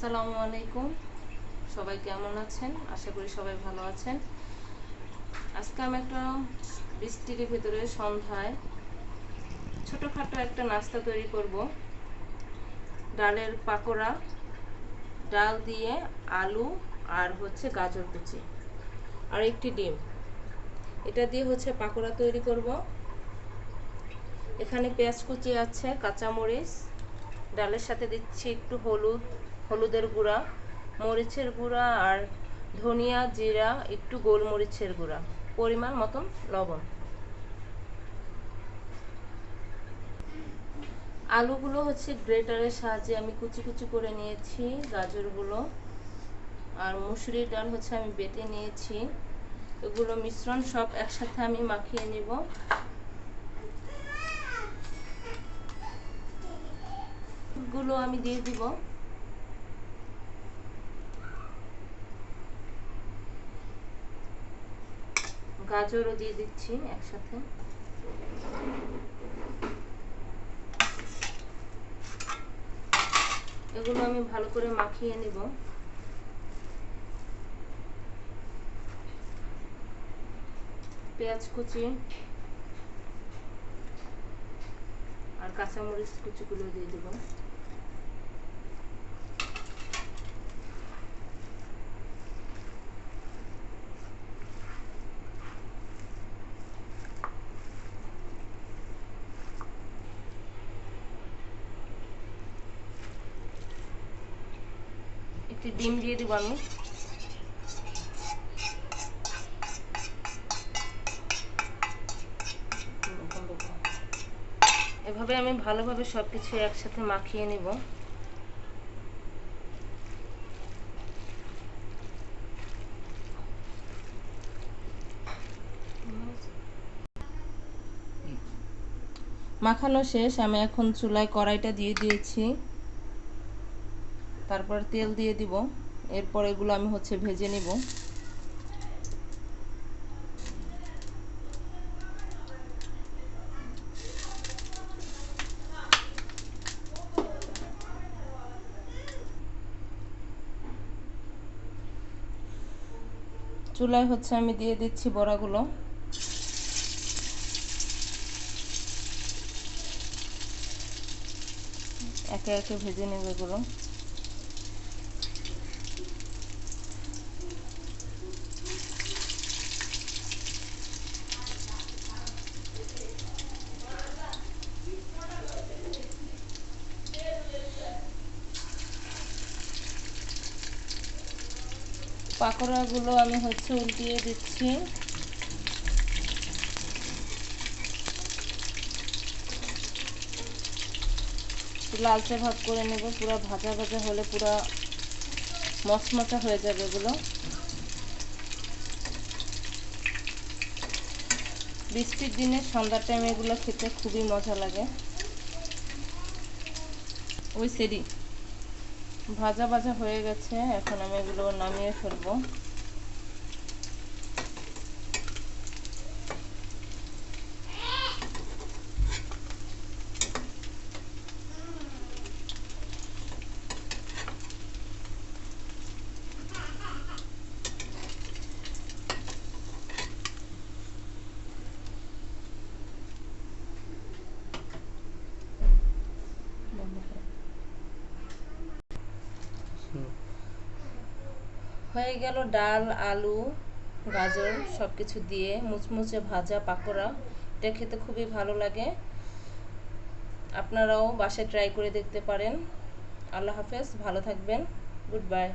আসসালামু আলাইকুম। সবাই কেমন আছেন? আশা করি সবাই ভালো আছেন। আজকে আমি একটা বৃষ্টির ভিতরে সন্ধ্যায় ছোটোখাটো একটা নাস্তা তৈরি করব। ডালের পাকোড়া, ডাল দিয়ে আলু আর হচ্ছে গাজর কুচি আর একটি ডিম। এটা দিয়ে হচ্ছে পাকোড়া তৈরি করব। এখানে পেঁয়াজ কুচি আছে, কাঁচামরিচ, ডালের সাথে দিচ্ছি একটু হলুদ হলুদের গুঁড়া, মরিচের গুঁড়া আর ধনিয়া জিরা, একটু গোলমরিচের গুঁড়া। পরিমাণ মতন লবণ। আলুগুলো হচ্ছে গ্রেটারের সাহায্যে আমি কুচি কুচি করে নিয়েছি গাজরগুলো। আর মুসুরির ডাল হচ্ছে আমি বেটে নিয়েছি। এগুলো মিশ্রণ সব একসাথে আমি মাখিয়ে নিব। গুলো আমি দিয়ে দিব। গাজরও দিয়ে দিচ্ছি একসাথে। এগুলো আমি ভালো করে মাখিয়ে নিব। পেঁয়াজ কুচি আর কাঁচামরিচ কুচিগুলো দিয়ে দেবো। একটি ডিম দিয়ে দিব আমি। এভাবে আমি ভালোভাবে সব কিছু একসাথে মাখিয়ে নিব। মাখানো শেষ, আমি এখন চুলায় কড়াইটা দিয়ে দিয়েছি। তারপর তেল দিয়ে দিব। এরপর এগুলো আমি হচ্ছে ভেজে নিব। চুলায় হচ্ছে আমি দিয়ে দিচ্ছি বড়াগুলো। একে একে ভেজে নেব এগুলো। পাকোড়াগুলো আমি হচ্ছে উল্টিয়ে দিচ্ছি। লালচে ভাগ করে নেব, পুরো ভাজা ভাজা হলে পুরো মচমচা হয়ে যাবে এগুলো। বৃষ্টির দিনে সন্ধ্যার টাইমে এগুলো খেতে খুবই মজা লাগে। ওই সেরি ভাজা ভাজা হয়ে গেছে এখন আমি এগুলো নামিয়ে ফেলব। হয়ে গেল ডাল, আলু, গাজর সব কিছু দিয়ে মুচমুচে ভাজা পাকোড়া। এটা খেতে খুবই ভালো লাগে। আপনারাও বাসায় ট্রাই করে দেখতে পারেন। আল্লাহ হাফেজ, ভালো থাকবেন। Good bye